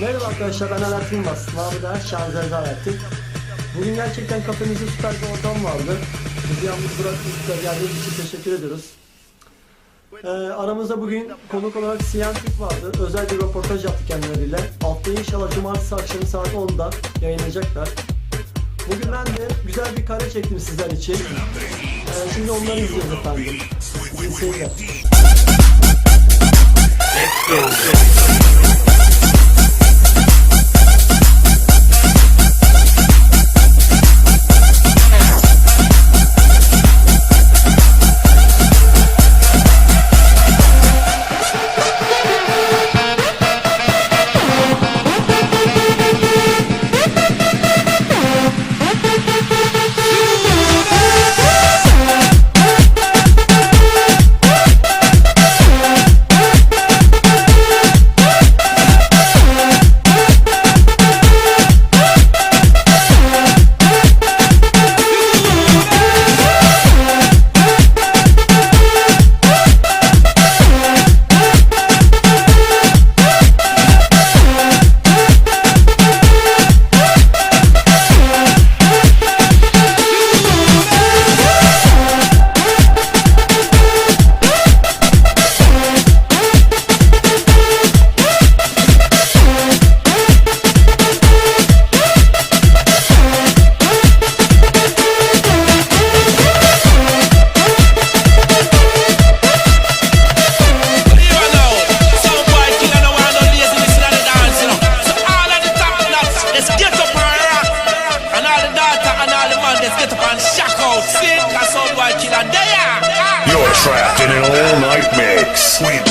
Merhaba arkadaşlar ben Alaaddin Yılmaz. Namıda Şanzelize Alaaddin. Bugün gerçekten kafemizde süper bir ortam vardı. Bizi yalnız bıraktığınız da geldiğiniz için teşekkür ediyoruz. Ee, aramızda bugün konuk olarak Siyan Türk vardı. Özel bir röportaj yaptık kendileriyle. Haftaya inşallah cumartesi akşamı saat 10'da yayınlayacaklar. Bugün ben de güzel bir kare çektim sizler için. Ee, şimdi onları izliyoruz efendim. İyi seyirler. You trapped in an all-night mix with